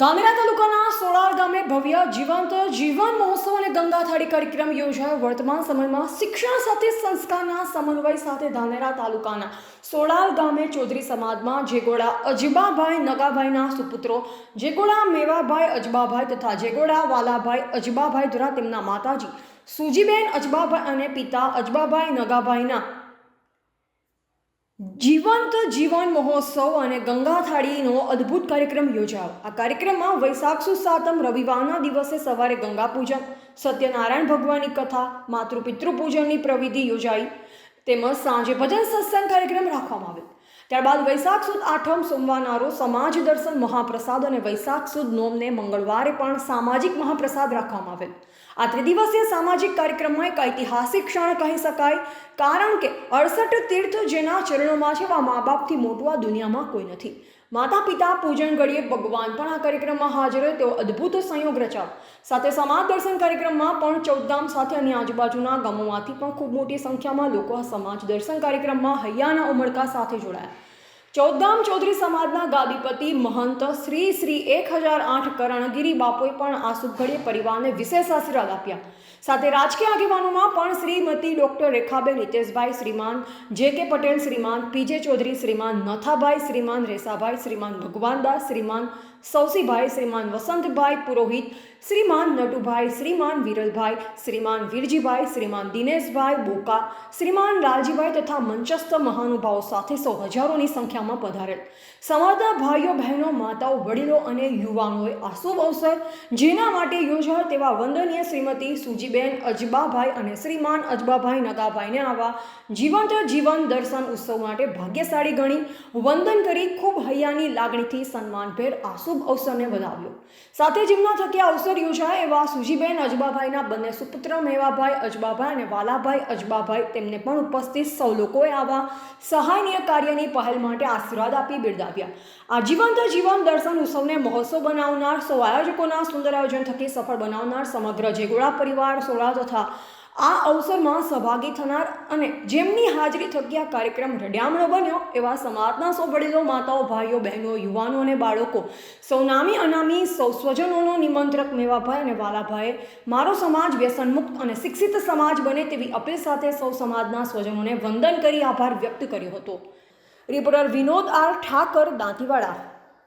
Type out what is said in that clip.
ધાનેરા તાલુકાના સોળાર ગામે ભવ્ય જીવંત જીવન મહોત્સવ અને ગંગા થાળી કાર્યક્રમ યોજાયો. વર્તમાન સમયમાં શિક્ષણ સાથે સંસ્કારના સમન્વય સાથે ધાનેરા તાલુકાના સોળાર ગામે ચૌધરી સમાજમાં જેગોડા અજબાભાઈ, નગાભાઈના સુપુત્રો, જેગોડા મેવાભાઈ અજબાભાઈ તથા જેગોડા વાલાભાઈ અજબાભાઈ દ્વારા તેમના માતાજી સુજીબેન અજબાભાઈ અને પિતા અજબાભાઈ, નગાભાઈના જીવંત જીવન મહોત્સવ અને ગંગા થાળીનો અદ્ભુત કાર્યક્રમ યોજાયો. આ કાર્યક્રમમાં વૈશાખ સુ સાતમ રવિવારના દિવસે સવારે ગંગા પૂજન સત્યનારાયણ ભગવાનની કથા માતૃપિતૃ પૂજનની પ્રવિધિ યોજાઈ. તેમજ સાંજે ભજન સત્સંગ કાર્યક્રમ રાખવામાં આવેલ ત્યારબાદ વૈશાખ સુદ આઠમ સોમવારના રોજ સમાજ દર્શન મહાપ્રસાદ અને વૈશાખ સુદ નોમને મંગળવારે પણ સામાજિક મહાપ્રસાદ રાખવામાં આવેલ. આ ત્રિદિવસીય સામાજિક કાર્યક્રમમાં એક ઐતિહાસિક ક્ષણ કહી શકાય, કારણ કે અડસઠ તીર્થ જેના ચરણોમાં છે, એવા મા બાપથી મોટું આ દુનિયામાં કોઈ નથી. માતા પિતા પૂજન ગળીએ ભગવાન પણ આ કાર્યક્રમમાં હાજર તેઓ અદ્ભુત સંયોગ રચાવ સાથે સમાજ દર્શન કાર્યક્રમમાં પણ ચૌદધામ સાથે અને આજુબાજુના ગામોમાંથી પણ ખૂબ મોટી સંખ્યામાં લોકો આ સમાજ દર્શન કાર્યક્રમમાં હૈયાના ઉમળકા સાથે જોડાયા. ચૌદધામ ચૌધરી સમાજના ગાદીપતિ મહંત શ્રી શ્રી એક હજાર આઠ કરણગીરી બાપુએ પણ આ સુખઘડીએ પરિવારને વિશેષ આશીર્વાદ આપ્યા. સાથે રાજકીય આગેવાનોમાં પણ Shrimati doctor Rekhaben Hiteshbhai, Shriman J K Patel, Shriman PJ Chaudhari, Shriman Nathabhai, Shriman Resabhai, Shriman Bhagwandas, Shriman Sausibhai Shriman Vasantbhai Purohit, Shriman Natubhai, Shriman Viralbhai, Shriman Virjibhai, Shriman Dineshbhai Boka, Shriman Laljibhai તથા મંચસ્થ મહાનુભાવો સાથે સૌ હજારોની સંખ્યામાં પધારેલ. સમાજના ભાઈઓ, બહેનો, માતાઓ, વડીલો અને યુવાનોએ આ શુભ અવસર જેના માટે યોજાયો તેવા વંદનીય શ્રીમતી સુજીબેન અજબાભાઈ અને શ્રીમાન અજબાભાઈ નગાભાઈને આવા જીવંત જીવન દર્શન ઉત્સવ માટે ભાગ્યશાળી ગણી વંદન કરી ખૂબ હૈયાની લાગણીથી સન્માનભેર આ શુભ અવસરને વધાવ્યો. સાથે જેમના થકી અવસર યોજાય એવા સુજીબેન અજબાભાઈના બંને સુપુત્ર મેવાભાઈ અજબાભાઈ અને વાલાભાઈ અજબાભાઈ. તેમને પણ ઉપસ્થિત સૌ લોકોએ આવા સહાયનીય કાર્યની પહેલ માટે આશીર્વાદ આપી બિરદાવ્યા. આ જીવંત જીવન દર્શન ઉત્સવને મહોત્સવ બનાવનાર સૌ આયોજકોના સુંદર આયોજન થકી સફળ બનાવનાર સમગ્ર જેગોળા પરિવાર સોળા તથા આ અવસરમાં સહભાગી થનાર અને જેમની હાજરી થકી આ કાર્યક્રમ રડિયામણો બન્યો એવા સમાજના સૌ વડીલો માતાઓ, ભાઈઓ, બહેનો, યુવાનો અને બાળકો, સૌ નામી અનામી, સૌ સ્વજનોનો નિમંત્રક મેવાભાઈ અને વાલાભાઈએ મારો સમાજ વ્યસનમુક્ત અને શિક્ષિત સમાજ બને તેવી અપીલ સાથે સૌ સમાજના સ્વજનોને વંદન કરી આભાર વ્યક્ત કર્યો હતો. Reporter Vinod R Thakar, Dantiwada.